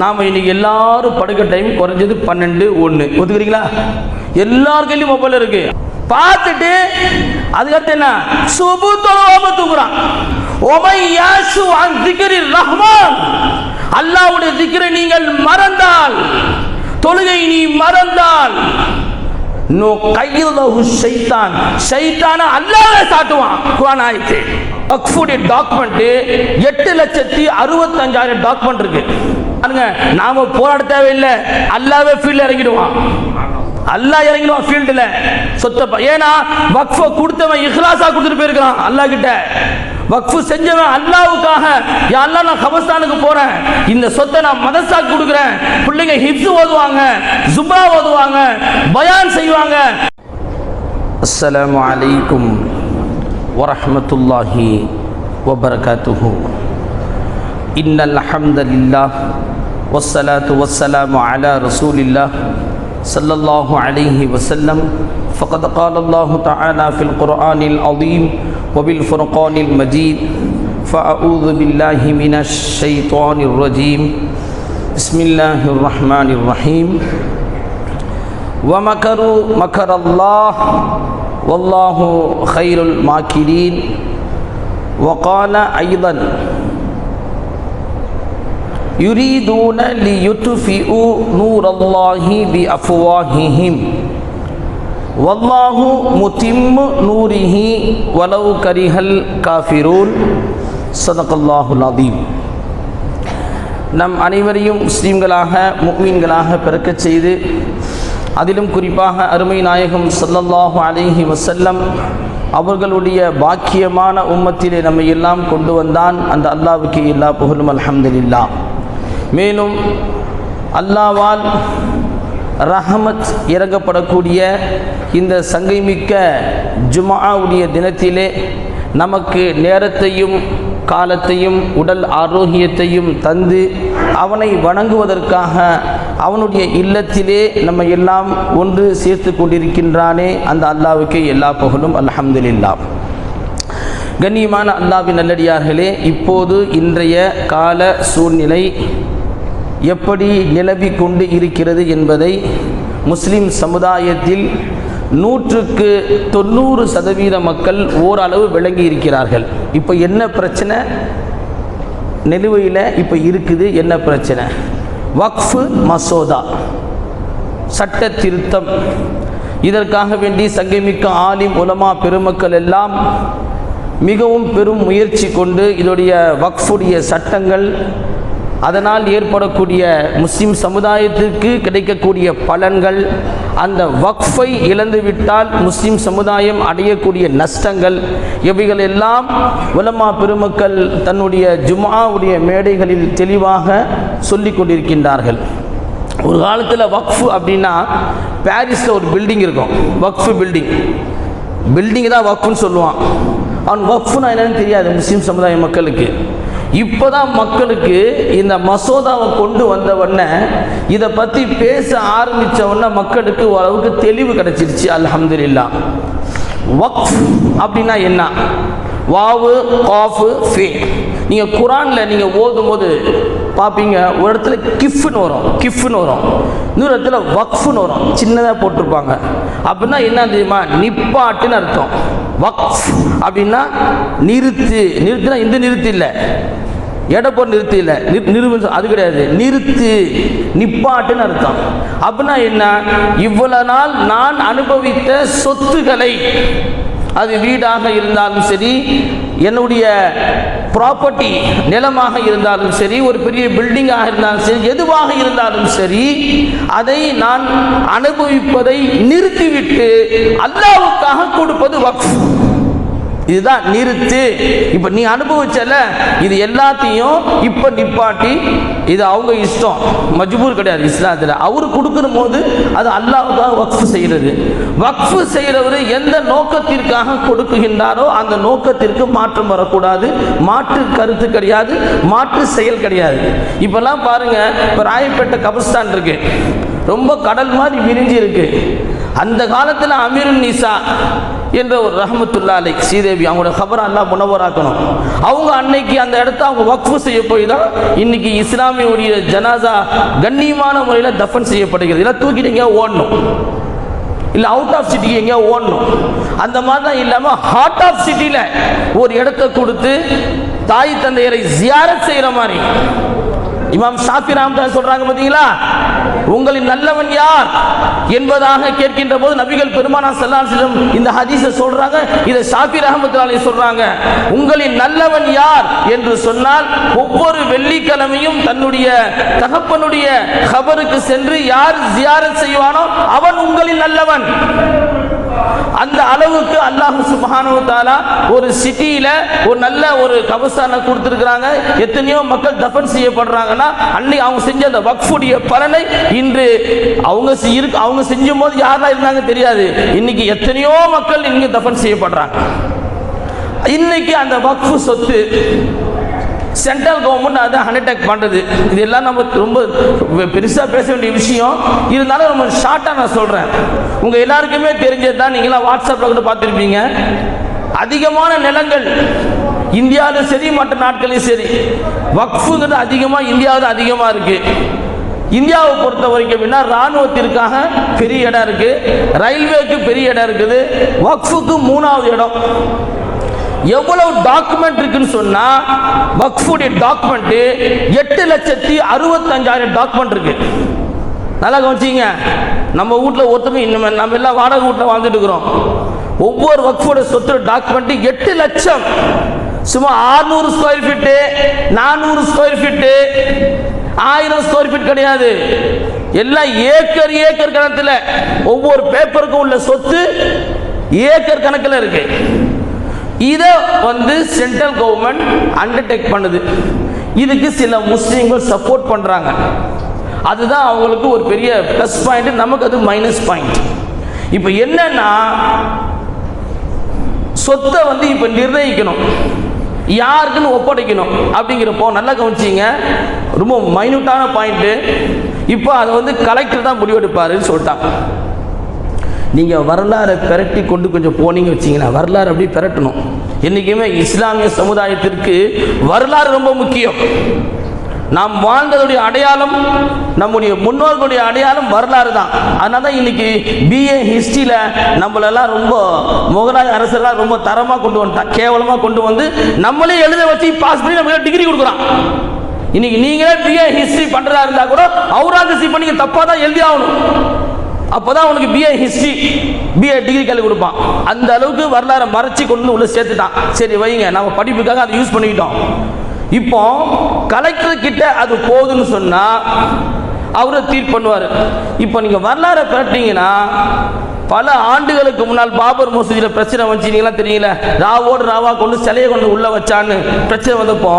நாம் இன்னைக்கு எல்லாரும் படுக்க டைம் குறைஞ்சது பன்னெண்டு ஒன்று ஒத்துக்கிறீங்களா எல்லார் கையிலும் மொபைல் இருக்கு. பார்த்துட்டு அதுக்கடுத்து என்ன? சுபு தொழுவாம தூங்குறான். ஒமை யாசு அன் ரஹ்மான். அல்லாவுடைய திக்கரை நீங்கள் மறந்தால் தொழுகை நீ மறந்தால் நோ கையிலஹு சைத்தான் சைத்தான அல்லாஹ் சாட்டுவான் குர்ஆன் ஆயத்து. வக்ஃபுடைய டாக்குமெண்ட் எட்டு லட்சத்தி அறுபத்தஞ்சாயிரம் டாக்குமெண்ட் இருக்கு. பாருங்க நாம போராட தேவையில்லை அல்லாவே ஃபீல்ட்ல இறங்கிடுவான் அல்லாஹ் இறங்கிடுவான் ஃபீல்டில் சொத்தை ப- ஏன்னா வக்ஃப கொடுத்தவன் இஹ்லாஸா கொடுத்துட்டு போயிருக்கிறான் அல்லாஹ் கிட்ட வக்ஃபு செஞ்சவன் அல்லாவுக்காக யா அல்லாஹ் நான் கபஸ்தானுக்கு போறேன் இந்த சொத்தை நான் மதரசா கொடுக்குறேன் பிள்ளைங்க ஹிப்ஸ் ஓதுவாங்க ஜுபா ஓதுவாங்க பயான் செய்வாங்க அஸ்ஸலாமு அலைக்கும் வரஹ்மத்துல்லாஹி வபரகாத்துஹு إن الحمد لله والصلاة والسلام على رسول الله صلى الله عليه وسلم. فقد قال الله تعالى في القرآن العظيم وبالفرقان المجيد فأعوذ بالله من الشيطان الرجيم. بسم الله الرحمن الرحيم. ومكروا مكر الله والله خير الماكرين. وقال أيضا يريدون ليطفئوا نور الله بأفواههم والله متم نوره ولو كره الكافرون صدق الله العظيم நம் அனைவரையும் முஸ்லீம்களாக முக்மீன்களாக பிறக்கச் செய்து அதிலும் குறிப்பாக அருமை நாயகம் ஸல்லல்லாஹு அலைஹி வஸல்லம் அவர்களுடைய பாக்கியமான உம்மத்திலே நம்மை எல்லாம் கொண்டு வந்தான் அந்த அல்லாவுக்கு எல்லா புகழும் அல்ஹம்துலில்லாஹ் மேலும் அல்லாவால் ரஹமத் இறங்கப்படக்கூடிய இந்த சங்கைமிக்க ஜுமாவுடைய தினத்திலே நமக்கு நேரத்தையும் காலத்தையும் உடல் ஆரோக்கியத்தையும் தந்து அவனை வணங்குவதற்காக அவனுடைய இல்லத்திலே நம்ம எல்லாம் ஒன்று சேர்த்து கொண்டிருக்கின்றானே. அந்த அல்லாவுக்கு எல்லா புகழும். அல்ஹம்துலில்லாஹ் கண்ணியமான அல்லாவின் நல்லடியார்களே இப்போது இன்றைய கால சூழ்நிலை எப்படி நிலவி கொண்டு இருக்கிறது என்பதை முஸ்லிம் சமுதாயத்தில் நூற்றுக்கு தொண்ணூறு சதவீத மக்கள் ஓரளவு விளங்கி இருக்கிறார்கள். இப்போ என்ன பிரச்சனை? நிலுவையில் இப்போ இருக்குது என்ன பிரச்சனை? வக்ஃபு மசோதா சட்ட திருத்தம் இதற்காக வேண்டி சங்கமிக்க ஆலிம் உலமா பெருமக்கள் எல்லாம் மிகவும் பெரும் முயற்சி கொண்டு இதோடைய வக்ஃபுடைய சட்டங்கள் அதனால் ஏற்படக்கூடிய முஸ்லிம் சமுதாயத்திற்கு கிடைக்கக்கூடிய பலன்கள் அந்த வக்ஃபை இழந்துவிட்டால் முஸ்லிம் சமுதாயம் அடையக்கூடிய நஷ்டங்கள் இவைகள் எல்லாம் உலமா பெருமக்கள் தன்னுடைய ஜுமாவுடைய மேடைகளில் தெளிவாக சொல்லி கொண்டிருக்கின்றார்கள். ஒரு காலத்தில் வக்ஃபு அப்படின்னா பாரிஸில் ஒரு பில்டிங் இருக்கும் வக்ஃபு பில்டிங். பில்டிங் தான் வக்ஃபுன்னு சொல்லுவான். அவன் வக்ஃபுனா என்னன்னு தெரியாது முஸ்லீம் சமுதாய மக்களுக்கு. இப்போ தான் மக்களுக்கு இந்த மசோதாவை கொண்டு வந்தவொடனே இதை பற்றி பேச ஆரம்பித்தவுடனே மக்களுக்கு ஓரளவுக்கு தெளிவு கிடச்சிருச்சு அல்ஹம்துலில்லாஹ். வக்ஃப் அப்படின்னா என்ன? வாவு காஃபு ஃபே. நீங்கள் குரானில் நீங்கள் ஓதும்போது பார்ப்பீங்க ஒரு இடத்துல கிஃப்னு வரும் கிஃப்னு வரும். இன்னொரு இடத்துல வக்ஃப்னு வரும் சின்னதாக போட்டிருப்பாங்க. அப்படின்னா என்ன தெரியுமா? நிப்பாட்டுன்னு அர்த்தம். வக்ஃப் அப்படின்னா நிறுத்து. நிறுத்துனா இந்த நிறுத்து இல்லை. எடப்போர் நிறுத்தி இல்லை. நிறுவனம் அது கிடையாது. நிறுத்து நிப்பாட்டுன்னு அர்த்தம். அப்படின்னா என்ன? இவ்வளவு நாள் நான் அனுபவித்த சொத்துக்களை அது வீடாக இருந்தாலும் சரி என்னுடைய ப்ராப்பர்ட்டி நிலமாக இருந்தாலும் சரி ஒரு பெரிய பில்டிங்காக இருந்தாலும் சரி எதுவாக இருந்தாலும் சரி அதை நான் அனுபவிப்பதை நிறுத்திவிட்டு அல்லாவுக்காக கொடுப்பது வக்ஃப். இதுதான் நிறுத்து. இப்போ நீ அனுபவிச்சல இது எல்லாத்தையும் இப்போ நிப்பாட்டி இது அவங்க இஷ்டம். மஜ்பூர் கிடையாது இஸ்லாத்தில். அவர் கொடுக்குற போது அது அல்லாவுக்காக வக்ஃபு செய்கிறது வக்ஃபு செய்கிறவர் எந்த நோக்கத்திற்காக கொடுக்குகின்றாரோ அந்த நோக்கத்திற்கு மாற்றம் வரக்கூடாது. மாற்று கருத்து கிடையாது மாற்று செயல் கிடையாது. இப்போல்லாம் பாருங்க இப்போ ராயப்பேட்டை கபஸ்தான் இருக்கு. ரொம்ப கடல் மாதிரி விரிஞ்சு இருக்கு அந்த காலத்தில் அமீருன் நிசா என்ற ஒரு ரஹமத்துல்லா அலை ஸ்ரீதேவி அவங்களோட கபரை எல்லாம் முனவராக்கணும். அவங்க அன்னைக்கு அந்த இடத்த அவங்க வக்ஃபு செய்ய போய் தான் இன்னைக்கு இஸ்லாமியுடைய ஜனாசா கண்ணியமான முறையில் தஃபன் செய்யப்படுகிறது. இல்லை தூக்கிட்டு எங்கேயா ஓடணும். இல்லை அவுட் ஆஃப் சிட்டிக்கு எங்கேயா ஓடணும். அந்த மாதிரி தான் இல்லாமல் ஹார்ட் ஆஃப் சிட்டியில் ஒரு இடத்த கொடுத்து தாய் தந்தையரை ஜியாரத் செய்கிற மாதிரி இமாம் சாஃபி ராமதாஸ் சொல்றாங்க பார்த்தீங்களா உங்களின் நல்லவன் யார் என்பதாக கேட்கின்ற போது நபிகள் பெருமானா ஸல்லல்லாஹு இந்த ஹதீஸை சொல்றாங்க இதை சாஃபி ரஹமத்துலாலே சொல்றாங்க. உங்களின் நல்லவன் யார் என்று சொன்னால் ஒவ்வொரு வெள்ளிக்கிழமையும் தன்னுடைய தகப்பனுடைய கபருக்கு சென்று யார் ஜியாரத் செய்வானோ அவன் உங்களின் நல்லவன். அந்த அளவுக்கு அல்லாஹ் சுப்ஹானஹு தாலா ஒரு சிட்டியில ஒரு நல்ல ஒரு கபஸ்தானை கொடுத்துருக்குறாங்க. எத்தனையோ மக்கள் தஃபன் செய்யப்படுறாங்கன்னா அன்னைக்கு அவங்க செஞ்ச அந்த வக்ஃபுடைய பலனை இன்று அவங்க இருக்கு அவங்க செஞ்சும் போது யாரெல்லாம் இருந்தாங்க தெரியாது. இன்னைக்கு எத்தனையோ மக்கள் இன்னைக்கு தஃபன் செய்யப்படுறாங்க. இன்னைக்கு அந்த வக்ஃபு சொத்து சென்ட்ரல் கவர்மெண்ட் அதை அண்டர்டேக் பண்ணுறது இதெல்லாம் நம்ம ரொம்ப பெருசாக பேச வேண்டிய விஷயம். இருந்தாலும் நம்ம ஷார்ட்டாக நான் சொல்கிறேன் உங்கள் எல்லாருக்குமே தெரிஞ்சது தான் நீங்களாம் வாட்ஸ்அப்பில் கூட பார்த்துருப்பீங்க. அதிகமான நிலங்கள் இந்தியாவிலும் சரி மற்ற நாட்களையும் சரி வக்ஃபுங்கிறது அதிகமாக இந்தியாவில் அதிகமாக இருக்குது இந்தியாவை பொறுத்த வரைக்கும் அப்படின்னா ராணுவத்திற்காக பெரிய இடம் இருக்கு. ரயில்வேக்கு பெரிய இடம் இருக்குது. வக்ஃபுக்கு மூணாவது இடம். எவ்வளவு டாக்குமெண்ட் இருக்குன்னு சொன்னா வக்ஃபுடைய டாக்குமெண்ட் எட்டு லட்சத்தி அறுபத்தஞ்சாயிரம் டாக்குமெண்ட் இருக்கு. நல்லா கவனிச்சிங்க. நம்ம வீட்டில் ஒருத்தரும் இன்னும் நம்ம எல்லாம் வாடகை வீட்டில் வாழ்ந்துட்டு இருக்கிறோம். ஒவ்வொரு வக்ஃபோட சொத்து டாக்குமெண்ட் எட்டு லட்சம். சும்மா 600 ஸ்கொயர் ஃபீட்டு நானூறு ஸ்கொயர் ஃபீட்டு ஆயிரம் ஸ்கொயர் ஃபீட் கிடையாது. எல்லாம் ஏக்கர் ஏக்கர் கணத்தில் ஒவ்வொரு பேப்பருக்கும் உள்ள சொத்து ஏக்கர் கணக்கில் இருக்கு. இதை வந்து சென்ட்ரல் கவர்மெண்ட் அண்டர்டேக் பண்ணுது. இதுக்கு சில முஸ்லீம்கள் சப்போர்ட் பண்ணுறாங்க அதுதான் அவங்களுக்கு ஒரு பெரிய ப்ளஸ் பாயிண்ட் நமக்கு அது மைனஸ் பாயிண்ட் இப்போ என்னன்னா சொத்தை வந்து இப்போ நிர்ணயிக்கணும். யாருக்குன்னு ஒப்படைக்கணும் அப்படிங்கிறப்போ நல்லா கவனிச்சிங்க. ரொம்ப மைனூட்டான பாயிண்ட்டு இப்போ அதை வந்து கலெக்டர் தான் முடிவெடுப்பாருன்னு சொல்லிட்டாங்க நீங்கள் வரலாறை பிரட்டி கொண்டு கொஞ்சம் போனீங்க வச்சிங்கன்னா வரலாறு அப்படி பிரட்டணும். என்றைக்குமே இஸ்லாமிய சமுதாயத்திற்கு வரலாறு ரொம்ப முக்கியம். நாம் வாழ்ந்ததுடைய அடையாளம் நம்முடைய முன்னோர்களுடைய அடையாளம் வரலாறு தான். அதனால தான் இன்னைக்கு பிஏ ஹிஸ்ட்ரியில் நம்மளெல்லாம் ரொம்ப முகலாய அரசெல்லாம் ரொம்ப தரமாக கொண்டு வந்துட்டான் கேவலமாக கொண்டு வந்து நம்மளே எழுத வச்சு பாஸ் பண்ணி நம்மளே டிகிரி கொடுக்குறான். இன்னைக்கு நீங்களே பிஏ ஹிஸ்ட்ரி பண்ணுறதா இருந்தால் கூட அவுராங்கசீப் பண்ணி தப்பாக தான் எழுதி ஆகணும். அப்போதான் அவனுக்கு பிஏ ஹிஸ்ட்ரி பிஏ டிகிரி கல்வி கொடுப்பான். அந்த அளவுக்கு வரலாறை மறைச்சி கொண்டு உள்ள சேர்த்துட்டான். சரி வைங்க. நம்ம படிப்புக்காக அதை யூஸ் பண்ணிக்கிட்டோம். இப்போ கலெக்டர் கிட்ட அது போகுதுன்னு சொன்னா அவரு தீர்ப்பு பண்ணுவார். இப்போ நீங்க வரலாறை பிரட்டிங்கன்னா பல ஆண்டுகளுக்கு முன்னால் பாபர் மசூதியில் பிரச்சனை வந்துச்சு. தெரியல ராவோடு ராவா கொண்டு சிலையை கொண்டு உள்ள வச்சான்னு பிரச்சனை வந்தப்போ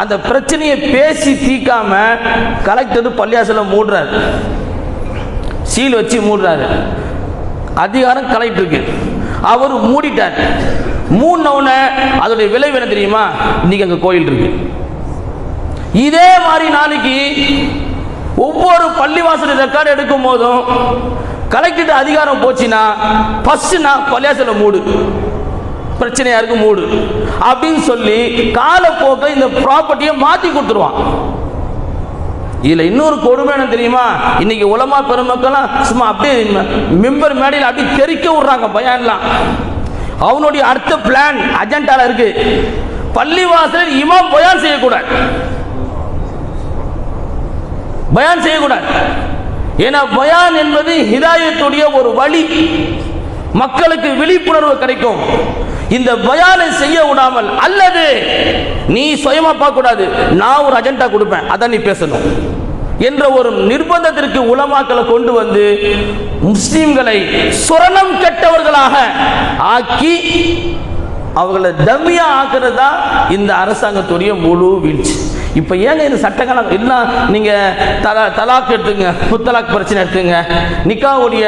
அந்த பிரச்சனையை பேசி தீர்க்காம கலெக்டர் பள்ளியாசல மூடுறாரு. சீல் வச்சு மூடுறாரு. அதிகாரம் கலெக்டருக்கு அவர் மூடிட்டார். மூடினவுடனே அதோடைய விளைவு என்ன தெரியுமா? இன்னைக்கு அங்கே கோயில் இருக்கு. இதே மாதிரி நாளைக்கு ஒவ்வொரு பள்ளிவாசல் ரெக்கார்டு எடுக்கும் போதும் கலெக்டர் அதிகாரம் போச்சுன்னா ஃபர்ஸ்ட் நான் பள்ளியாசல மூடு. பிரச்சனையா இருக்கு மூடு. அப்படின்னு சொல்லி காலப்போக்க இந்த ப்ராப்பர்ட்டியை மாற்றி கொடுத்துருவான். இதுல இன்னொரு கொடுமை என்ன தெரியுமா? இன்னைக்கு உலமா பெருமக்கெல்லாம் சும்மா அப்படியே மெம்பர் மேடையில் அப்படியே தெறிக்க விடுறாங்க பயான்லாம். அவனுடைய அடுத்த பிளான் அஜெண்டால இருக்கு. பள்ளிவாசலில் இமாம் பயான் செய்யக்கூடாது. பயான் செய்யக்கூடாது. ஏன்னா பயான் என்பது ஹிதாயத்துடைய ஒரு வழி. மக்களுக்கு விழிப்புணர்வு கிடைக்கும். இந்த பயானை செய்ய விடாமல் அல்லது நீ சுயமா பார்க்க கூடாது நான் ஒரு அஜெண்டா கொடுப்பேன். அதான் நீ பேசணும். என்ற ஒரு நிர்பந்தத்திற்கு உலமாக்களை கொண்டு வந்து முஸ்லிம்களை சுரணம் கெட்டவர்களாக ஆக்கி அவர்களை டம்மியா ஆக்குறது தான் இந்த அரசாங்கத்துடைய முழு வீழ்ச்சி. இப்போ ஏங்க இந்த சட்டக்காலம் எல்லாம் நீங்கள் தலா தலாக் எடுத்துங்க புத்தலாக் பிரச்சனை எடுத்துங்க நிக்காவுடைய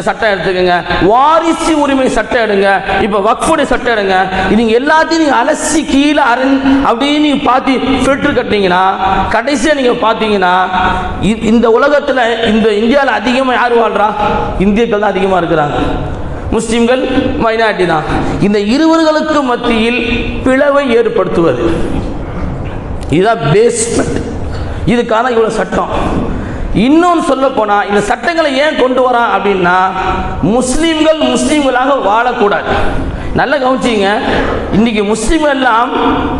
சட்டம் எடுத்துக்கோங்க வாரிசு உரிமை சட்டம் எடுங்க இப்போ வக்ஃபுடைய சட்டம் எடுங்க இது எல்லாத்தையும் நீங்கள் அலசி கீழே அரண் அப்படின்னு நீங்கள் பார்த்து ஃபில்டர் கட்டினீங்கன்னா கடைசியாக நீங்கள் பார்த்தீங்கன்னா இ- இந்த உலகத்தில் இந்த இந்தியாவில் அதிகமாக யார் வாழ்றா? இந்தியர்கள் தான் அதிகமாக இருக்கிறாங்க. முஸ்லீம்கள் மைனாரிட்டி தான். இந்த இருவர்களுக்கு மத்தியில் பிளவை ஏற்படுத்துவது. இதுதான் பேஸ்மெண்ட் இதுக்கான இவ்வளோ சட்டம். இன்னொன்று சொல்ல போனால் இந்த சட்டங்களை ஏன் கொண்டு வரான் அப்படின்னா முஸ்லீம்கள் முஸ்லீம்களாக வாழக்கூடாது. நல்லா கவனிச்சிங்க. இன்னைக்கு முஸ்லீம்கள் எல்லாம்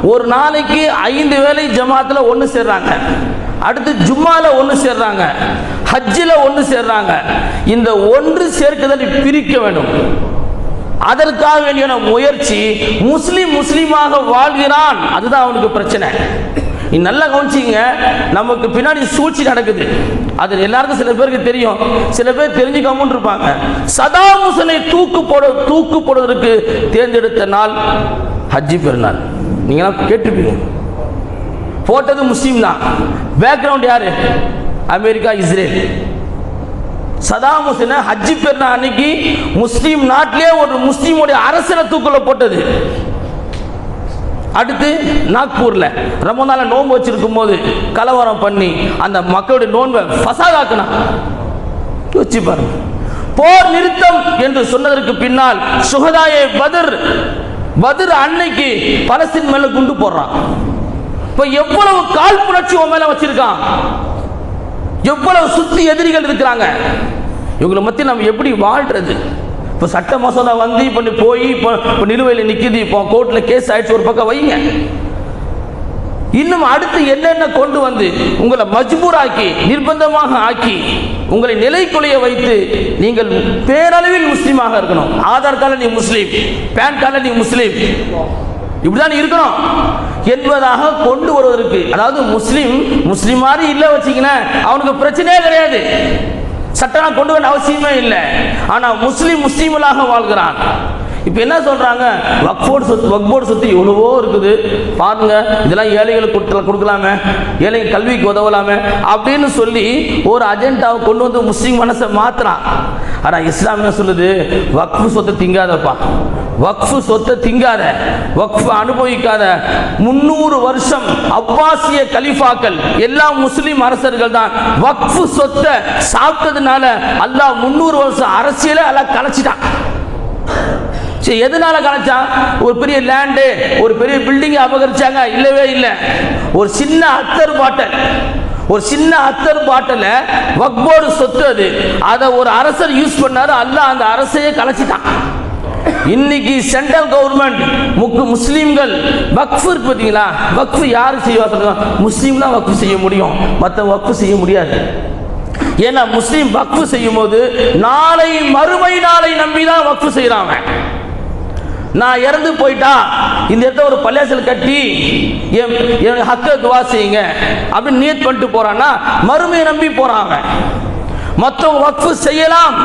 ஒரு நாளைக்கு ஐந்து வேளை ஜமாத்தில் ஒன்று சேர்றாங்க. அடுத்து ஜும்மாவில் ஒன்று சேர்றாங்க. ஹஜ்ஜில் ஒன்று சேர்றாங்க. இந்த ஒன்று சேர்க்குதலை பிரிக்க வேண்டும். அதற்காக வேண்டிய முயற்சி முஸ்லீம் முஸ்லீமாக வாழ்கிறான். அதுதான் அவனுக்கு பிரச்சனை. நீ நல்லா கவனிச்சிங்க நமக்கு பின்னாடி சூழ்ச்சி நடக்குது. அது எல்லாருக்கும் சில பேருக்கு தெரியும். சில பேர் தெரிஞ்சுக்காம இருப்பாங்க. சதாம் ஹுசனை தூக்கு போட தூக்கு போடுவதற்கு தேர்ந்தெடுத்த நாள் ஹஜ்ஜி பெருநாள். நீங்களாம் கேட்டிருப்பீங்க. போட்டது முஸ்லீம் தான். பேக்ரவுண்ட் யாரு? America Israel. சதாம் ஹுசேனை ஹஜ்ஜி பெருநாள் அன்னைக்கு முஸ்லீம் நாட்டிலே ஒரு முஸ்லீமுடைய அரசனை தூக்குல போட்டது. அடுத்து நாக்பூரில் ரொம்ப நாளாக நோன்பு வச்சிருக்கும் போது கலவரம் பண்ணி அந்த மக்களுடைய நோன்பை ஃபசாதாக்குனா. யோசிச்சு பாருங்க. போர் நிறுத்தம் என்று சொன்னதற்கு பின்னால் சுகதாயை பதர் பதர் அன்னைக்கு பலஸ்தீன் மேல குண்டு போடுறான். இப்போ எவ்வளவு காழ்ப்புணர்ச்சி உன் மேல வச்சிருக்கான்? எவ்வளவு சுத்தி எதிரிகள் இருக்கிறாங்க. இவங்களை மத்தி நம்ம எப்படி வாழ்றது? இப்போ சட்ட மசோதா வந்து இப்போ நீ போய் இப்போ இப்போ நிலுவையில் நிற்கிது இப்போ கோர்ட்டில் கேஸ் ஆயிடுச்சு ஒரு பக்கம் வைங்க. இன்னும் அடுத்து என்னென்ன கொண்டு வந்து உங்களை மஜ்பூராக்கி நிர்பந்தமாக ஆக்கி உங்களை நிலைக்குலைய வைத்து நீங்கள் பேரளவில் முஸ்லீமாக இருக்கணும். ஆதார் கார்டில் நீ முஸ்லீம் பேன் கார்டில் நீ முஸ்லீம். இப்படிதான் இருக்கணும். என்பதாக கொண்டு வருவதற்கு அதாவது முஸ்லீம் முஸ்லீம் மாதிரி இல்லை வச்சுக்கினேன் அவனுக்கு பிரச்சனையே கிடையாது. சட்டம் கொண்டு வர அவசியமே இல்லை. ஆனால் முஸ்லீம் முஸ்லீம்களாக வாழ்கிறான். இப்போ என்ன சொல்கிறாங்க வக்போர்டு சொத்து வக்போர்டு சொத்து எவ்வளவோ இருக்குது. பாருங்க இதெல்லாம் ஏழைகளுக்கு கொடுத்து கொடுக்கலாமே. ஏழை கல்விக்கு உதவலாமே. அப்படின்னு சொல்லி ஒரு அஜெண்டாவை கொண்டு வந்து முஸ்லீம் மனசை மாற்றுறான் ஆனால் இஸ்லாம் என்ன சொல்லுது? வக்ஃபு சொத்தை திங்காதப்பா. வக்ஃபு சொத்தை திங்காத. வக்ஃபு அனுபவிக்காத. முன்னூறு வருஷம் அப்பாசிய கலிஃபாக்கள் எல்லா முஸ்லீம் அரசர்கள் தான் வக்ஃபு சொத்தை சாப்பிட்டதுனால அல்லாஹ் முன்னூறு வருஷம் அரசியலை எல்லாம் கலைச்சிட்டான். சரி எதனால கலைச்சான்? ஒரு பெரிய லேண்டு ஒரு பெரிய பில்டிங் அபகரிச்சாங்க? இல்லவே இல்லை. ஒரு சின்ன அத்தர் பாட்டல். ஒரு சின்ன அத்தர் பாட்டில் வக்போர்டு சொத்து அது. அதை ஒரு அரசர் யூஸ் பண்ணாரு. அல்ல அந்த அரசையே கலைச்சிட்டான். இன்னைக்கு சென்ட்ரல் கவர்மெண்ட் முக்கு முஸ்லீம்கள் வக்ஃபு இருக்கு பார்த்தீங்களா வக்ஃபு யாரு செய்வா சொல்லுங்க? முஸ்லீம் தான் வக்ஃபு செய்ய முடியும். மற்ற வக்ஃபு செய்ய முடியாது. ஏன்னா முஸ்லீம் வக்ஃபு செய்யும் போது நாளை மறுமை நாளை நம்பி தான் வக்ஃபு செய்கிறாங்க நான் இறந்து போயிட்டா இந்த இடத்த ஒரு பள்ளியாசல் கட்டி என் என் ஹக்க துவா செய்யுங்க அப்படின்னு நீட் பண்ணிட்டு போறான்னா மறுமையை நம்பி போறாங்க மொத்தம் வக்ஃபு செய்யலாம்.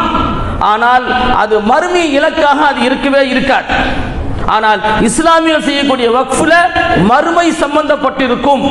ஆனால் அது மறுமை இலக்காக அது இருக்கவே இருக்காது. ஆனால் இஸ்லாமியர் செய்யக்கூடிய வக்ஃபில் மறுமை சம்பந்தப்பட்டிருக்கும்.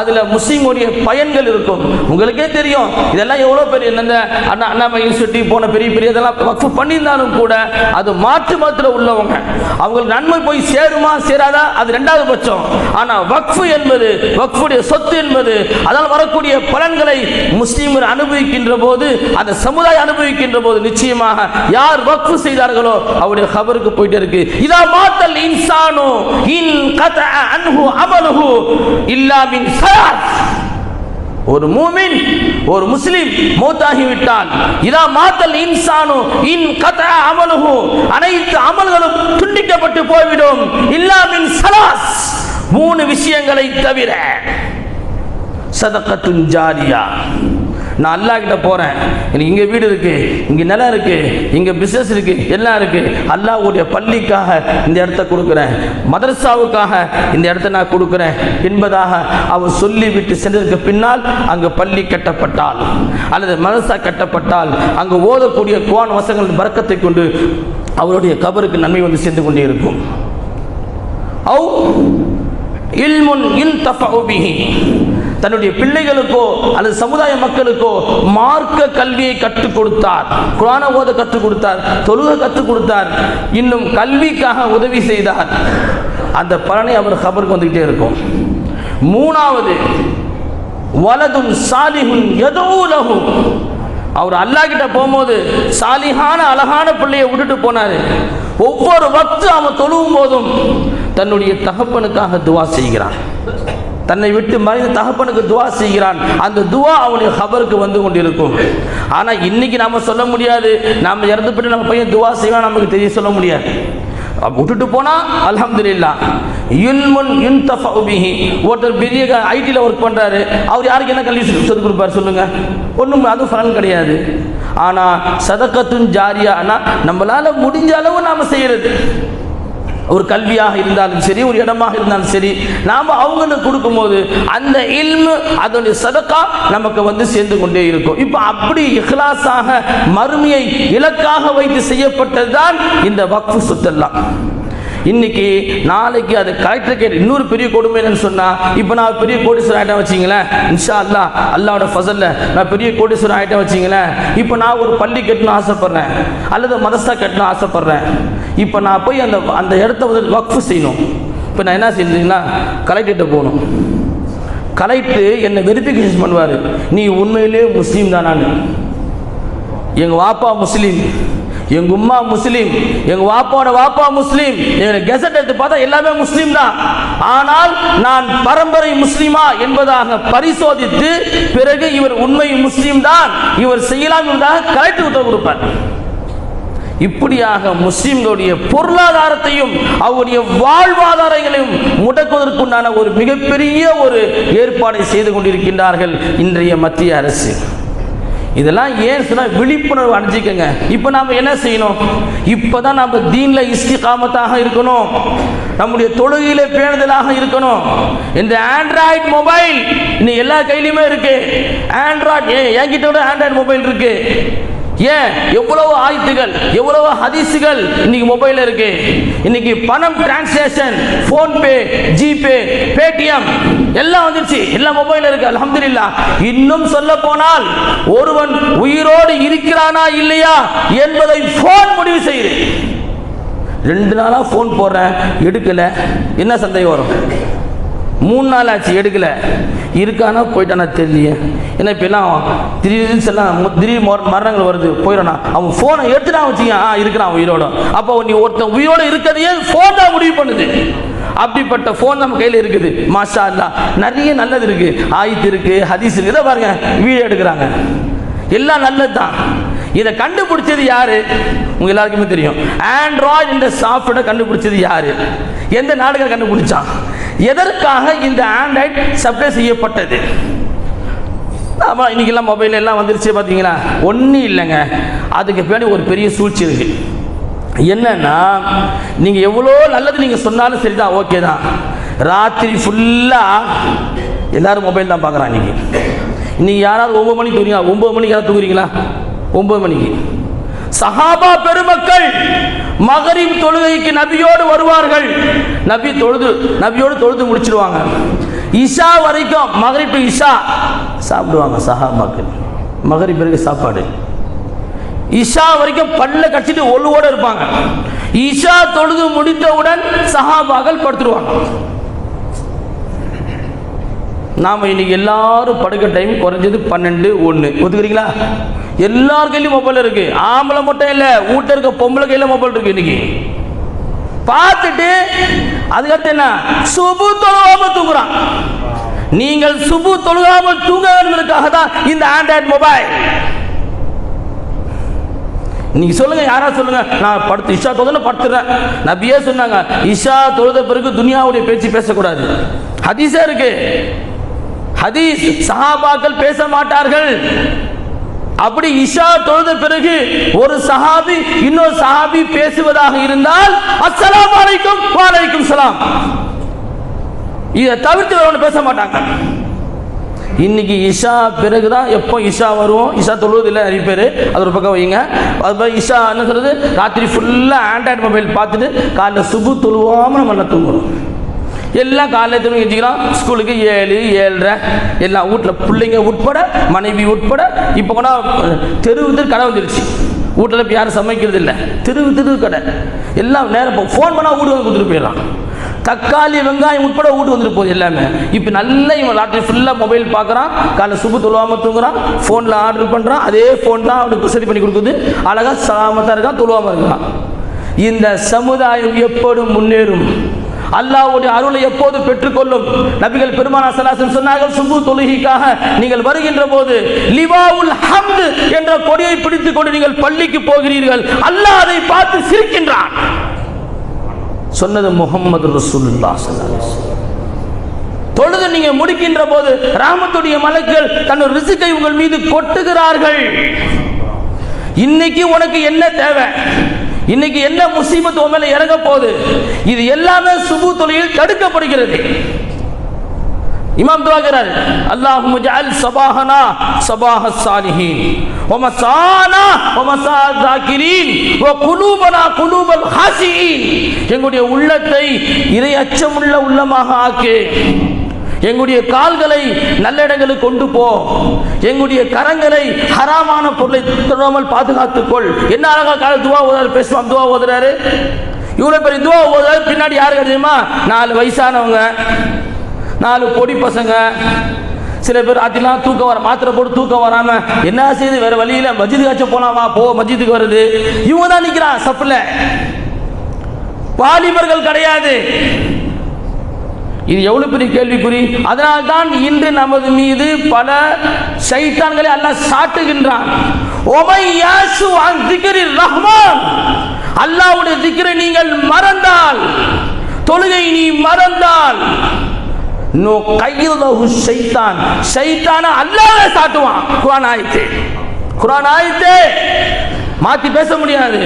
அதுல முஸ்லீமுடைய பயன்கள் இருக்கும். உங்களுக்கே தெரியும். இதெல்லாம் எவ்வளவு பெரிய இந்த அண்ணா அண்ணாமலை யூனிவர்சிட்டி போன பெரிய பெரிய இதெல்லாம் வக்ஃபு பண்ணியிருந்தாலும் கூட அது மாற்று மதத்தில் உள்ளவங்க. அவங்களுக்கு நன்மை போய் சேருமா சேராதா? அது ரெண்டாவது பட்சம். ஆனால் வக்ஃபு என்பது வக்ஃபுடைய சொத்து என்பது அதால் வரக்கூடிய பலன்களை முஸ்லீம்கள் அனுபவிக்கின்ற போது அந்த சமுதாயம் அனுபவிக்கின்ற போது நிச்சயமாக யார் வக்ஃபு செய்தார்களோ அவருடைய கபருக்கு போயிட்டே இருக்கு. இதான் மாத்தல் இன்சானு இன் கத அன்ஹு அமலுஹு இல்லா மின் சலாத் ஒரு மூமின் ஒரு முஸ்லிம் மூத்தாகி விட்டால் இதா மாத்தல் இன்சானு இன் கத அமலுகு அனைத்து அமல்களும் துண்டிக்கப்பட்டு போய்விடும். இல்லாமின் சலாஸ். மூணு விஷயங்களை தவிர சதக்கத்துன் ஜாரியா. நான் அல்லா கிட்ட போறேன். எனக்கு இங்க வீடு இருக்கு இங்க நிலம் இருக்கு இங்க பிசினஸ் இருக்கு எல்லாம் இருக்கு. அல்லாஹ்வுடைய பள்ளிக்காக இந்த இடத்த கொடுக்குறேன். மதரசாவுக்காக இந்த இடத்த நான் கொடுக்குறேன். என்பதாக அவர் சொல்லி விட்டு சென்றதற்கு பின்னால் அங்கு பள்ளி கட்டப்பட்டால் அல்லது மதரசா கட்டப்பட்டால் அங்கு ஓதக்கூடிய குவான் வசங்கள் பறக்கத்தை கொண்டு அவருடைய கபருக்கு நன்மை வந்து சேர்ந்து கொண்டே இருக்கும். அவு இல்முன் இன் பிஹி. தன்னுடைய பிள்ளைகளுக்கோ அல்லது சமுதாய மக்களுக்கோ மார்க்க கல்வியை கற்றுக் கொடுத்தார். குரான ஓத கற்றுக் கொடுத்தார். தொழுக கற்றுக் கொடுத்தார். இன்னும் கல்விக்காக உதவி செய்தார். அந்த பலனை அவர் கபருக்கு வந்துகிட்டே இருக்கும். மூணாவது வலதுன் சாலிஹுன் எதோலகும் அவர் அல்லாஹ் கிட்ட போகும்போது சாலிகான அழகான பிள்ளையை விட்டுட்டு போனாரு. ஒவ்வொரு வக்து அவன் தொழுவும் போதும். தன்னுடைய தகப்பனுக்காக துவா செய்கிறான். தன்னை விட்டு மறைந்த தகப்பனுக்கு துவா செய்கிறான். அந்த துவா அவனுடைய ஹபருக்கு வந்து கொண்டிருக்கும். ஆனால் இன்னைக்கு நாம் சொல்ல முடியாது. நாம் இறந்து போட்டு நம்ம பையன் துவா செய்வான் நமக்கு தெரிய சொல்ல முடியாது. விட்டுட்டு போனா அல்ஹம்துலில்லாஹ் இன்முன் இன் பிஹி. ஒருத்தர் பெரிய ஐடியில் ஒர்க் பண்ணுறாரு அவர் யாருக்கு என்ன கல்வி சொல்லி சொல்லிக் கொடுப்பார் சொல்லுங்கள் ஒன்றும் அதுவும் பலன் கிடையாது. ஆனால் சதக்கத்தும் ஜாரியானா நம்மளால் முடிஞ்ச அளவு நாம் செய்கிறது ஒரு கல்வியாக இருந்தாலும் சரி ஒரு இடமாக இருந்தாலும் சரி நாம் அவங்களுக்கு கொடுக்கும்போது அந்த இல்மு அதனுடைய சதக்கா நமக்கு வந்து சேர்ந்து கொண்டே இருக்கும். இப்போ அப்படி இஹ்லாஸாக மறுமையை இலக்காக வைத்து செய்யப்பட்டது தான் இந்த வக்ஃபு சொத்தெல்லாம். இன்னைக்கு நாளைக்கு அது கலெக்டர் கேட்டு இன்னொரு பெரிய கொடுமை என்னன்னு சொன்னா இப்போ நான் பெரிய கோடீஸ்வரர் ஆகிட்டேன் வச்சிங்களேன் இன்ஷா அல்லா அல்லாவோட ஃபசல்ல நான் பெரிய கோடீஸ்வரர் ஆகிட்டேன் வச்சிங்களேன் இப்போ நான் ஒரு பள்ளி கட்டணும் ஆசைப்பட்றேன். அல்லது மதஸ்தா கட்டணும் ஆசைப்பட்றேன். இப்போ நான் போய் அந்த அந்த இடத்த வந்து வக்ஃபு செய்யணும். இப்போ நான் என்ன செய்யணுன்னா கலெக்டர்கிட்ட போகணும். கலெக்டர் என்னை வெரிஃபிகேஷன் பண்ணுவார். நீ உண்மையிலே முஸ்லீம் நான். எங்கள் வாப்பா முஸ்லீம் எங்கள் உம்மா முஸ்லீம் எங்கள் வாப்பாவோட வாப்பா முஸ்லீம் எங்கள் கெசட் எடுத்து பார்த்தா எல்லாமே முஸ்லீம் தான். ஆனால் நான் பரம்பரை முஸ்லீமா என்பதாக பரிசோதித்து பிறகு இவர் உண்மை முஸ்லீம் தான் இவர் செய்யலாம் என்பதாக கலெக்டர் உத்தரவு கொடுப்பார். இப்படியாக முஸ்லிம்களுடைய பொருளாதாரத்தையும் அவருடைய வாழ்வாதாரங்களையும் முடக்குவதற்குண்டான ஒரு மிகப்பெரிய ஒரு ஏற்பாடை செய்து கொண்டிருக்கின்றார்கள் இன்றைய மத்திய அரசு. இதெல்லாம் ஏன் சொன்னால் விழிப்புணர்வு அடைஞ்சிக்கங்க. இப்போ நாம் என்ன செய்யணும்? இப்போ தான் நம்ம தீனில் தீன்ல இஸ்திகாமத்தாக இருக்கணும். நம்முடைய தொழுகையில பேணுதலாக இருக்கணும். இந்த ஆண்ட்ராய்டு மொபைல் இன்னும் எல்லா கையிலுமே இருக்கு. ஆண்ட்ராய்டு என்கிட்ட கூட ஆண்ட்ராய்டு மொபைல் இருக்கு. ஏன்? எவ்வளவு ஆயுத்துகள் எவ்வளவு ஹதீஸுகள் இன்னைக்கு மொபைல் இருக்கு? இன்னைக்கு பணம் டிரான்சாக்ஷன் ஃபோன்பே ஜிபே பேடிஎம் எல்லாம் வந்துருச்சு. எல்லாம் மொபைல் இருக்கு. அலமதுல்லா இன்னும் சொல்ல போனால் ஒருவன் உயிரோடு இருக்கிறானா இல்லையா என்பதை ஃபோன் முடிவு செய்யுது ரெண்டு நாளா ஃபோன் போடுறேன் எடுக்கல. என்ன சந்தேகம் வரும்? மூணு நாள் ஆச்சு எடுக்கல. இருக்கானா போயிட்டானா தெரியலையே. ஏன்னா இப்போ எல்லாம் திடீர்னு எல்லாம் திடீர் மரணங்கள் வருது போயிடானா அவன் ஃபோனை எடுத்துட்டான் வச்சுக்க ஆ இருக்கிறான் உயிரோட. அப்போ நீ ஒருத்தன் உயிரோட இருக்கிறதையே ஃபோன் தான் முடிவு பண்ணுது. அப்படிப்பட்ட ஃபோன் நம்ம கையில் இருக்குது. மாஷா அல்லா நிறைய நல்லது இருக்கு. ஆயுத் இருக்கு ஹதீஸ் இருக்கு. இதை பாருங்க வீடியோ எடுக்கிறாங்க. எல்லாம் நல்லது தான் இதை கண்டுபிடிச்சது யாரு? உங்க எல்லாருக்குமே தெரியும். ஆண்ட்ராய்டு என்ற சாஃப்ட்வேரை கண்டுபிடிச்சது யாரு? எந்த நாடுகள் கண்டுபிடிச்சான்? எதற்காக இந்த ஆண்ட்ராய்டு சப்ளை செய்யப்பட்டது? ஆமாம் இன்னைக்கெல்லாம் மொபைல் எல்லாம் வந்துருச்சு பார்த்தீங்களா ஒன்றும் இல்லைங்க. அதுக்கு பின்னாடி ஒரு பெரிய சூழ்ச்சி இருக்கு. என்னன்னா நீங்கள் எவ்வளோ நல்லது நீங்கள் சொன்னாலும் சரி தான் ஓகே தான். ராத்திரி ஃபுல்லாக எல்லாரும் மொபைல் தான் பார்க்குறான் இன்றைக்கி இன்றைக்கி யாராவது ஒம்பது மணிக்கு தூங்குறீங்களா? ஒம்பது மணிக்கு யாராவது தூங்குறீங்களா? ஒம்பது மணிக்கு. சஹாபா பெருமக்கள் மகரி தொழுகைக்கு நபியோடு வருவார்கள். நபி தொழுது நபியோடு தொழுது முடிச்சிருவாங்க. இஷா வரைக்கும் மகரிப் இஷா சாப்பிடுவாங்க சஹாபாக்கள். மகரிப் பிறகு சாப்பாடு. இஷா வரைக்கும் பல்ல கடிச்சிட்டு ஒழுவோடு இருப்பாங்க. இஷா தொழுது முடித்தவுடன் சஹாபாக்கள் படுத்துருவாங்க. நாம் இன்னைக்கு எல்லாரும் படுக்க டைம் குறைஞ்சது பன்னெண்டு ஒன்று ஒத்துக்கிறீங்களா? எல்லார் கையிலும் மொபைல் இருக்கு. ஆம்பளை மட்டும் இல்லை வீட்டில் இருக்க பொம்பளை கையில் மொபைல் இருக்கு இன்னைக்கு. பார்த்துட்டு அதுக்கடுத்து என்ன? சுபு தொழுவாம தூங்குறான். நீங்கள் சுபு தொழுகாமல் தூங்க வேண்டுவதற்காக தான் இந்த ஆண்ட்ராய்ட் மொபைல் நீங்க சொல்லுங்க யாரா சொல்லுங்க? நான் படுத்து இஷா தொழுதுன்னு படுத்துறேன். நபியே சொன்னாங்க இஷா தொழுத பிறகு துனியாவுடைய பேச்சு பேசக்கூடாது. ஹதீஸே இருக்கு. ஹதீஸ் சஹாபாக்கள் பேச மாட்டார்கள். அப்படி இஷா தொழுத பிறகு ஒரு சஹாபி இன்னொரு சஹாபி பேசுவதாக இருந்தால் அஸ்ஸலாம் வலைக்கும் வலைக்கும் சலாம். இதை தவிர்த்து வேற பேச மாட்டாங்க. இன்னைக்கு இஷா பிறகு தான் எப்போ இஷா வருவோம்? இஷா தொழுவதில்லை நிறைய பேர். அது ஒரு பக்கம் வைங்க. அது போய் இஷா என்ன சொல்றது? ராத்திரி ஃபுல்லாக ஆண்ட்ராய்டு மொபைல் பார்த்துட்டு காலைல சுபு தொழுவாமல் நம்ம நல்லா தூங்குறோம்? எல்லாம் காலைல தூங்கி வச்சுக்கிறோம் ஸ்கூலுக்கு ஏழு ஏழரை. எல்லாம் வீட்டில் பிள்ளைங்க உட்பட மனைவி உட்பட இப்போ கூட தெரு தெரு கடை வந்துருச்சு. வீட்டில் இப்போ யாரும் சமைக்கிறது இல்லை. தெரு தெரு கடை. எல்லாம் நேரம் ஃபோன் பண்ணால் வீடு வந்து கொடுத்துட்டு போயிடலாம். தக்காளி வெங்காயம் உட்பட வீட்டு வந்துட்டு போகுது எல்லாமே. இப்போ நல்லா இவன் ராத்திரி ஃபுல்லாக மொபைல் பார்க்குறான் காலைல சுப்பு தொழுவாமல் தூங்குறான். ஃபோனில் ஆர்டர் பண்ணுறான் அதே ஃபோன் தான் அவனுக்கு சரி பண்ணி கொடுக்குது. அழகாக சலாமத்தாக இருக்கான் தொழுவாமல் இருக்கான். இந்த சமுதாயம் எப்போதும் முன்னேறும். அல்லாஹ்வுடைய அருளை எப்போது பெற்றுக்கொள்ளும்? நபிகள் பெருமானா சலாசன் சொன்னார்கள் சுபு தொழுகைக்காக நீங்கள் வருகின்ற போது லிவாவுல் ஹம்து என்ற கொடியை பிடித்துக் கொண்டு நீங்கள் பள்ளிக்கு போகிறீர்கள். அல்லாஹ் அதை பார்த்து சிரிக்கின்றான். சொன்னது முகமது ரசூலுல்லாஹ் ஸல்லல்லாஹு தொழுது நீங்க முடிக்கின்ற போது ராமத்துடைய மலக்கள் தன் ரிசுக்கை உங்கள் மீது கொட்டுகிறார்கள். இன்னைக்கு உனக்கு என்ன தேவை? இன்னைக்கு என்ன முசீபத் உண்மையில இறங்க போகுது? இது எல்லாமே சுபு தொழில் தடுக்கப்படுகிறது. இமாம் துவாகிறார் அல்லாஹும் ஜஅல் சபாஹனா சபாஹ சாலிஹீன். வமசானா வமசா தாக்கிரீன் ஓ குலூபனா குலூபல் ஹாசியின் எங்களுடைய உள்ளத்தை இறை அச்சமுள்ள உள்ளமாக ஆக்கு. எங்களுடைய கால்களை நல்ல இடங்களுக்கு கொண்டு போ. எங்களுடைய கரங்களை ஹராமான பொருளை தொடாமல் பாதுகாத்துக்கொள். என்ன அழகா கால துவா ஓதாரு பேசுவான் துவா ஓதுறாரு? இவ்வளோ பெரிய துவா ஓதுறாரு பின்னாடி யாரு தெரியுமா? நாலு வயசானவங்க நாலு பொடி பசங்க. சில பேர் அதெல்லாம் தூக்கம் வர மாத்திரை போட்டு தூக்கம் வராம என்ன செய்யுது வேற வழியில மஜிதுக்காச்சும் போலாமா? போ மஜிதுக்கு வருது. இவங்க தான் நிற்கிறான் சப்புல வாலிபர்கள் கிடையாது. இது எவ்வளவு பெரிய கேள்விக்குறி? அதனால்தான் இன்று நமது மீது பல சைத்தான்களை அல்லாஹ் சாட்டுகின்றான். ஒமை யாசு ரஹ்மான். அல்லாஹ்வுடைய திக்ரை நீங்கள் மறந்தால் தொழுகை நீ மறந்தால் நோ கையிலஹு சைத்தான். சைத்தான அல்லாத சாட்டுவான். குரான் ஆயத்து. குரான் ஆயத்து. மாத்தி பேச முடியாது.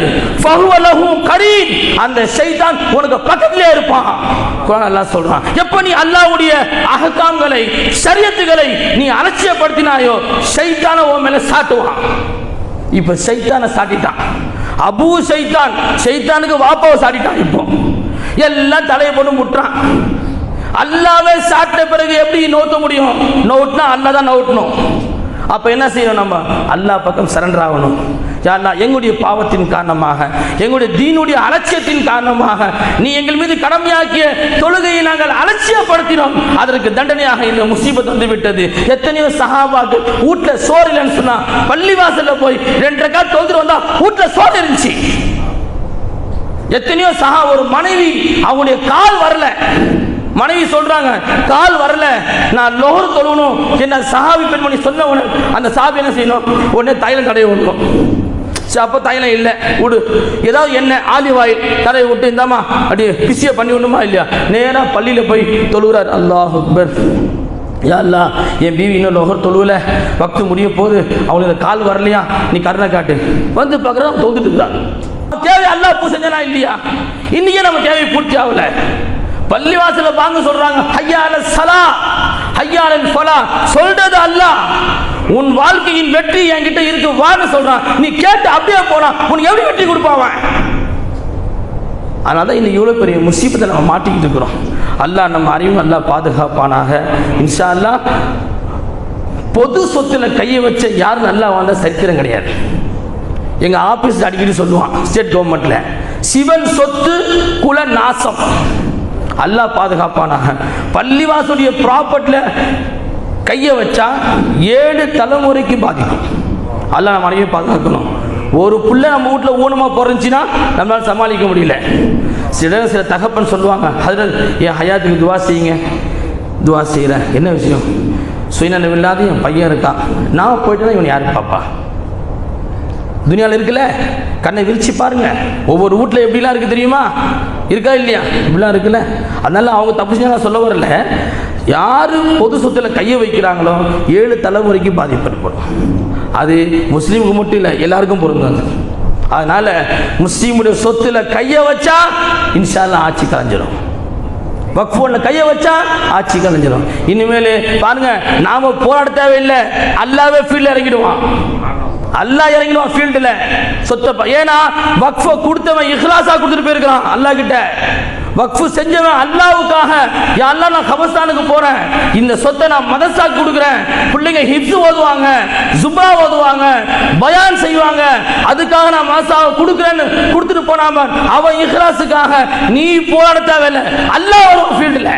ஃபஹுவ கரீன். அந்த ஷைத்தான் உனக்கு பக்கத்திலே இருப்பான். குரான் அல்லாஹ் சொல்றான் எப்ப நீ அல்லாஹ்வுடைய அஹ்காம்களை ஷரியத்துகளை நீ அலட்சியப்படுத்தினாயோ ஷைத்தான உன் மேல சாட்டுவான். இப்ப ஷைத்தான சாட்டிட்டான். அபூ சைத்தான் ஷைத்தானுக்கு வாப்பாவை சாட்டிட்டான் இப்போ. எல்லாம் தலையை போட்டு முட்டுறான். அல்லாவே சாட்ட பிறகு எப்படி நோத்த முடியும்? நோட்டினா அல்லா தான் நோட்டணும். அப்ப என்ன செய்யணும் நம்ம? அல்லாஹ் பக்கம் சரண்டர் ஆகணும். யா எங்களுடைய பாவத்தின் காரணமாக எங்களுடைய தீனுடைய அலட்சியத்தின் காரணமாக நீ எங்கள் மீது கடமையாக்கிய தொழுகையை நாங்கள் அலட்சியப்படுத்தினோம். அதற்கு தண்டனையாக இந்த முசீபத் வந்து விட்டது எத்தனையோ சகாபாக்கள் வீட்டில் சோறு இல்லைன்னு சொன்னா பள்ளிவாசல்ல போய் ரெண்டு கால் தொழுது வந்தா வீட்டில் சோறு இருந்துச்சு. எத்தனையோ சஹா ஒரு மனைவி அவங்களுடைய கால் வரல. மனைவி சொல்றாங்க கால் வரல. நான் லோகர் தொழுவணும் என்ன சஹாபி பெண்மணி சொன்ன உடனே அந்த சாபி என்ன செய்யணும்? உடனே தைலம் தடவை விடணும் அப்போ தைலம் இல்லை. விடு. ஏதாவது என்ன ஆலிவ் ஆயில் தடவை விட்டு இந்தாமா அப்படியே பிஸியை பண்ணி விடணுமா இல்லையா? நேராக பள்ளியில் போய் தொழுகிறார். அல்லாஹ் அக்பர். யாருலா என் பீவி இன்னும் நுகர் தொழுவல வக்து முடிய போது அவங்களுக்கு கால் வரலையா? நீ கருணை காட்டு. வந்து பார்க்குறோம் தொந்துட்டு இருக்கிறான் தேவை அல்லாஹ் பூ செஞ்சனா இல்லையா? இன்னைக்கே நம்ம தேவை பூர்த்தி ஆகல. பள்ளிவாசல வாங்க சொல்றாங்க ஐயா சலா ஐயா ஃபலா. சொல்றது அல்லாஹ். உன் வாழ்க்கையின் வெற்றி என்கிட்ட இருக்கு வான்னு சொல்றான். நீ கேட்டு அப்படியே போனா உனக்கு எப்படி வெற்றி கொடுப்பாவன் அதனால தான் இன்னும் இவ்வளோ பெரிய முசீபத்தை நம்ம மாட்டிக்கிட்டு இருக்கிறோம். அல்லா நம்ம அறிவும் நல்லா பாதுகாப்பானாக. இன்ஷா அல்லாஹ் பொது சொத்துல கையை வச்ச யாரும் நல்லா வாழ்ந்த சரித்திரம் கிடையாது. எங்கள் ஆஃபீஸ் அடிக்கடி சொல்லுவான் ஸ்டேட் கவர்மெண்ட்டில் சிவன் சொத்து குல நாசம். அல்லாஹ் பாதுகாப்பானாக. பள்ளிவாசுடைய ப்ராப்பர்ட்டில் கையை வச்சா ஏழு தலைமுறைக்கு பாதிக்கும். அல்ல நம்ம அனைவரும் பாதுகாக்கணும். ஒரு புள்ள நம்ம வீட்டில் ஊனமாக பிறந்துச்சுன்னா நம்மளால் சமாளிக்க முடியல. சில சில தகப்பன் சொல்லுவாங்க அதில் என் ஹயாத்துக்கு துவா செய்யுங்க. துவா செய்கிறேன் என்ன விஷயம்? சுயநலம் இல்லாத என் பையன் இருக்கான். நான் போயிட்டேன்னா இவன் யாருக்கு பாப்பா? துனியாவில் இருக்குல்ல? கண்ணை விரிச்சு பாருங்க. ஒவ்வொரு வீட்டில் எப்படிலாம் இருக்கு தெரியுமா? இருக்கா இல்லையா? இப்படிலாம் இருக்குல்ல? அதனால அவங்க தப்பு செஞ்சா நான் சொல்ல வரல. யார் பொது சொத்துல கையை வைக்கிறாங்களோ ஏழு தலைமுறைக்கு பாதிப்பு ஏற்படும். அது முஸ்லீமுக்கு மட்டும் இல்லை எல்லாருக்கும் பொருந்தாது அதனால முஸ்லீமுடைய சொத்துல கையை வச்சா இன்ஷால்லாம் ஆட்சி கலைஞ்சிடும் வக்ஃபோன்ல கையை வச்சா ஆட்சி கலைஞ்சிடும் இனிமேல் பாருங்க நாம போராட தேவையில்லை. அல்லாவே ஃபீல்டில் இறங்கிடுவான். அல்லாஹ் இறங்கிடுவான் ஃபீல்டில் சொத்தை ஏன்னா வக்ஃப கொடுத்தவன் இஹ்லாஸாக கொடுத்துட்டு போயிருக்கான் அல்லாஹ் கிட்ட வக்ஃபு செஞ்சவன் அல்லாவுக்காக யா அல்லா நான் கபஸ்தானுக்கு போகிறேன் இந்த சொத்தை நான் மதரசா கொடுக்குறேன். பிள்ளைங்க ஹிப்ஸு ஓதுவாங்க ஜும்ரா ஓதுவாங்க பயான் செய்வாங்க. அதுக்காக நான் மதரசாவை கொடுக்குறேன்னு கொடுத்துட்டு போனாம அவன் இஹ்லாஸுக்காக நீ போராட தேவையில்லை. அல்லாஹ் வரும் ஃபீல்டில்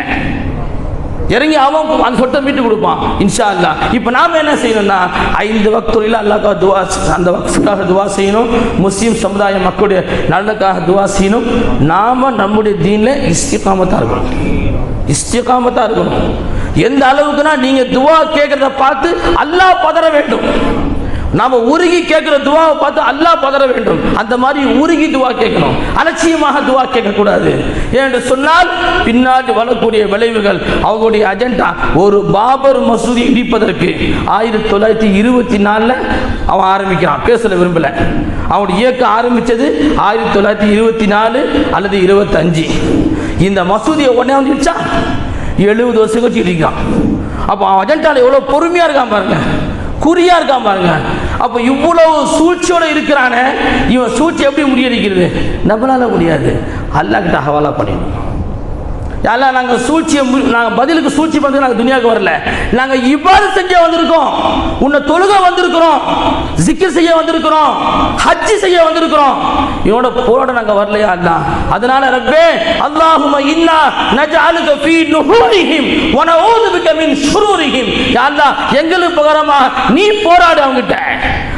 இறங்கி அவன் அந்த சொத்தை மீட்டு கொடுப்பான். இன்ஷா அல்லா இப்போ நாம் என்ன செய்யணும்னா ஐந்து வக்துறையில் அல்லாக்கா துவா அந்த வக்ஃபுக்காக துவா செய்யணும். முஸ்லீம் சமுதாய மக்களுடைய நலனுக்காக துவா செய்யணும். நாம நம்முடைய தீனில் இஸ்திகாமத்தாக இருக்கணும். இஸ்திகாமத்தாக இருக்கணும். எந்த அளவுக்குன்னா நீங்கள் துவா கேட்குறத பார்த்து அல்லாஹ் பதற வேண்டும். நாம உருகி கேட்கிற துவாவை பார்த்து அல்லாஹ் பதற வேண்டும். அந்த மாதிரி உருகி துவா கேட்கணும். அலட்சியமாக துவா கேட்கக்கூடாது. என்று சொன்னால் பின்னாடி வரக்கூடிய விளைவுகள் அவங்களுடைய அஜெண்டா ஒரு பாபர் மசூதி இடிப்பதற்கு. ஆயிரத்தி தொள்ளாயிரத்தி இருபத்தி நாலில் அவன் ஆரம்பிக்கிறான். பேசல விரும்பல. அவனுடைய இயக்கம் ஆரம்பித்தது ஆயிரத்தி தொள்ளாயிரத்தி இருபத்தி நாலு அல்லது இருபத்தஞ்சு. இந்த மசூதியை உடனே வந்துச்சா எழுபது வருஷம் கட்சி இடிக்கிறான். அப்போ அவன் அஜெண்டாவில் எவ்வளோ பொறுமையாக இருக்கான் பாருங்கள் குறியா இருக்கான் பாருங்க. அப்போ இவ்வளவு சூழ்ச்சியோட இருக்கிறானே இவன் சூழ்ச்சி எப்படி முடியடிக்கிறது நம்மளால முடியாது. அல்லாஹ் கிட்ட ஹவாலா பண்ணிடணும். யாரெல்லாம் நாங்கள் சூழ்ச்சியை நாங்கள் பதிலுக்கு சூழ்ச்சி பண்ணி நாங்கள் துணியாவுக்கு வரல. நாங்கள் இவ்வாறு செஞ்ச வந்திருக்கோம் உன்னை தொழுக வந்திருக்கிறோம். ஜிக்கர் செய்ய வந்திருக்கிறோம். ஹஜ்ஜி செய்ய வந்திருக்கிறோம். இவனோட போராட நாங்கள் வரலையா அல்லா அதனால ரப்பே அல்லாஹும இன்னா நஜஅலுக ஃபீ நுஹூரிஹிம் வ நஊது பிக மின் ஷுரூரிஹிம். யா அல்லாஹ் எங்களுக்கு பகரமா நீ போராடு அவங்கிட்ட.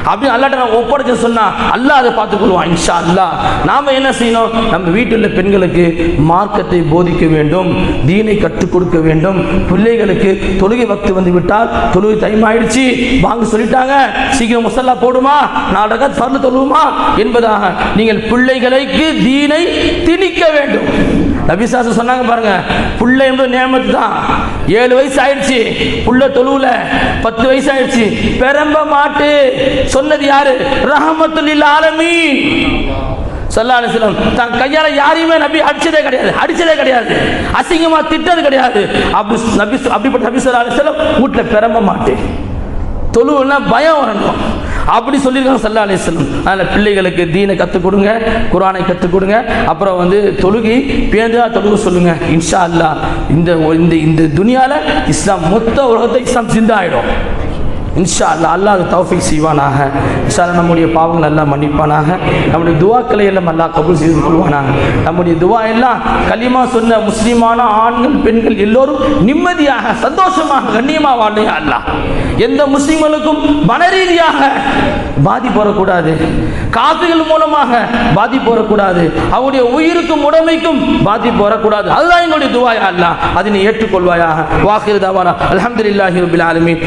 அப்படி அல்லாட்ட நான் ஒப்படைச்சு சொன்னா அல்லா அதை பார்த்துக்கொள்வான் இன்ஷா அல்லாஹ் நாம என்ன செய்யணும்? நம்ம வீட்டில் உள்ள பெண்களுக்கு மார்க்கத்தை போதிக்க வேண்டும் தீனை கற்றுக் கொடுக்க வேண்டும். பிள்ளைகளுக்கு தொழுகை வக்து வந்து விட்டால் தொழுகை டைம் ஆயிடுச்சு. வாங்க சொல்லிட்டாங்க. சீக்கிரம் முசல்லா போடுமா? நாடக பருந்து தொழுவுமா? என்பதாக நீங்கள் பிள்ளைகளுக்கு தீனை திணிக்க வேண்டும். நபிசாசு சொன்னாங்க பாருங்க புள்ள என்பது நியமத்து தான் ஏழு வயசு ஆயிடுச்சு புள்ள தொழுவுல பத்து வயசு ஆயிடுச்சு. பெரம்ப மாட்டு சொன்னது யாரு? ரஹமத்துல்லில் ஆலமீ சல்லா அலிஸ்லாம் தன் கையால யாரையுமே நபி அடிச்சதே கிடையாது அடிச்சதே கிடையாது. அசிங்கமா திட்டது கிடையாது. அப்படி நபி அப்படிப்பட்ட நபி சல்லா அலிஸ்லாம் வீட்டில் பெரம்ப மாட்டேன் தொழுவுன்னா பயம் வரணும். அப்படி சொல்லியிருக்காங்க சல்லா அலிஸ்லம் அதனால் பிள்ளைகளுக்கு தீனை கற்றுக் கொடுங்க குரானை கற்றுக் கொடுங்க அப்புறம் வந்து தொழுகி பேந்தா தொழுக சொல்லுங்க. இன்ஷா அல்லாஹ் இந்த இந்த இந்த துனியாவில் இஸ்லாம் மொத்த உலகத்தை இஸ்லாம் சிந்தாயிடும் இன்ஷா அல்லா அல்லாஹ் அது தௌஃபிக் செய்வானாக. இன்ஷா நம்முடைய பாவங்கள் எல்லாம் மன்னிப்பானாக. நம்முடைய துவாக்களை எல்லாம் அல்லாஹ் கபூல் செய்து கொள்வானாக. நம்முடைய துவா எல்லாம் களிமா சொன்ன முஸ்லீமான ஆண்கள் பெண்கள் எல்லோரும் நிம்மதியாக சந்தோஷமாக கண்ணியமாக வாழையா அல்லாஹ். எந்த முஸ்லீம்களுக்கும் மனரீதியாக பாதிப்பு வரக்கூடாது காப்பிகள் மூலமாக பாதிப்பு வரக்கூடாது அவருடைய உயிருக்கும் உடமைக்கும் பாதிப்பு வரக்கூடாது அதுதான் எங்களுடைய துவாயா அல்லாஹ். அதை நீ ஏற்றுக்கொள்வாயாக. வாக்கிரு தாவானா. அல்ஹம்துலில்லாஹி ரபில் ஆலமின்.